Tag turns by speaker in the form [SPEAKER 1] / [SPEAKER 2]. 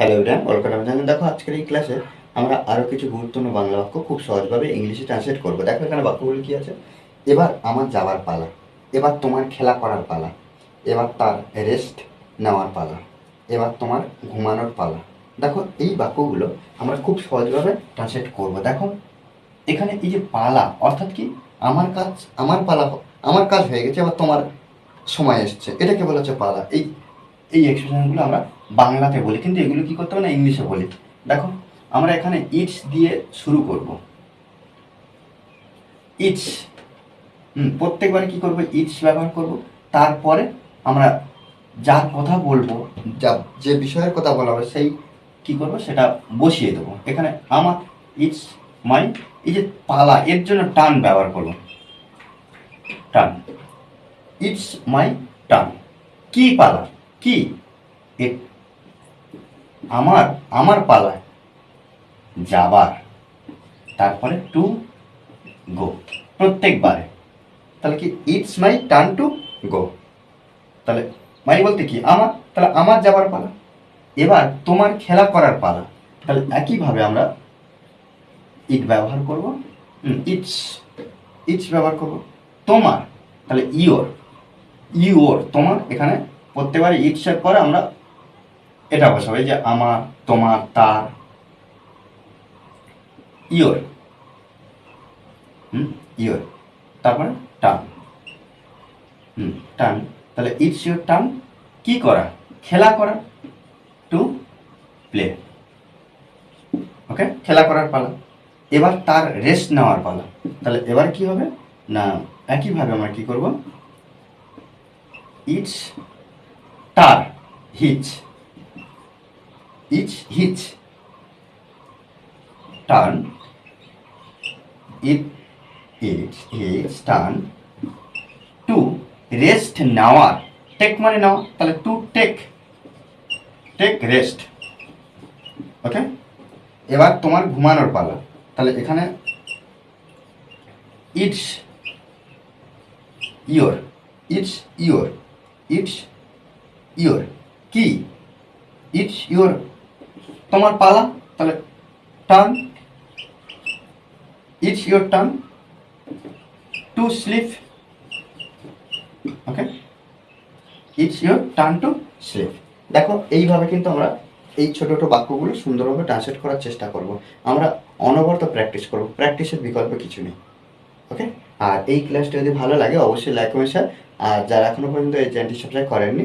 [SPEAKER 1] Hello everyone welcome আমি জানি দেখো, আজকের এই ক্লাসে আমরা আরও কিছু গুরুত্বপূর্ণ বাংলা বাক্য খুব সহজভাবে ইংলিশে ট্রান্সলেট করব। দেখো এখানে বাক্যগুলি কী আছে? এবার আমার যাওয়ার পালা, এবার তোমার খেলা করার পালা, এবার তার রেস্ট নেওয়ার পালা, এবার তোমার ঘুমানোর পালা। দেখো, এই বাক্যগুলো আমরা খুব সহজভাবে ট্রান্সলেট করব। দেখো, এখানে এই যে পালা, অর্থাৎ কি? আমার কাজ, আমার পালা, আমার কাজ হয়ে গেছে, এবার তোমার সময় এসছে। এটাকে বলা হচ্ছে পালা। এই এই এক্সপ্রেশনগুলো আমরা বাংলাতে বলি, কিন্তু এগুলো কি করতে হবে না ইংলিশে বলি? দেখো, আমরা এখানে ইটস দিয়ে শুরু করব। ইটস প্রত্যেকবারে কি করব? ইটস ব্যবহার করব। তারপরে আমরা যার কথা বলব, যা, যে বিষয়ের কথা বলা হবে, সেই কি করব? সেটা বসিয়ে দেবো। এখানে আমার ইটস, মাই, এই যে পালা, এর জন্য টান ব্যবহার করব। টান। ইটস, মাই, টান। কি পালা? কি? আমার আমার পালায়। যাবার। তারপরে টু গো প্রত্যেকবারে। তাহলে কি it's my turn to go তাহলে মাই বলতে কি, আমার, তাহলে আমার যাবার পালা। এবার তোমার খেলা করার পালা। তাহলে একইভাবে আমরা ইট ব্যবহার করব। ইটস ইটস ব্যবহার করব। তোমার, তাহলে ইওর ইওর তোমার, এখানে প্রত্যেকবারে ইটসের পরে আমরা এটা বসাবো যে আমার, তোমার, তার ইওর হুম? ইওর তারপরে টান। হুম, টান। তাহলে ইটস ইওর টান কি করা? খেলা করা। To play. ওকে? খেলা করার পালা। এবার তার রেস্ট নেওয়ার পালা। তাহলে এবার কি হবে? না, একইভাবে আমরা কি করব? ইটস তার, his. Each his turn it it it's turn to rest নেওয়ার টেক মানে নেওয়া তাহলে to take take rest okay এবার তোমার ঘুমানোর পালা তাহলে এখানে it's your it's your it's your কি ইটস ইয়োর তোমার পালা, তাহলে turn it's your turn to sleep okay it's your turn to sleep দেখো, এইভাবে কিন্তু আমরা এই ছোট ছোট বাক্যগুলো সুন্দরভাবে ট্রান্সলেট করার চেষ্টা করব। আমরা অনবরত প্র্যাকটিস করব। প্র্যাকটিসের বিকল্প কিছু নেই ওকে আর এই ক্লাসটা যদি ভালো লাগে, অবশ্যই লাইক কমেন্ট শেয়ার আর যারা এখনও পর্যন্ত এই চ্যানেলটি সাবস্ক্রাইব করেননি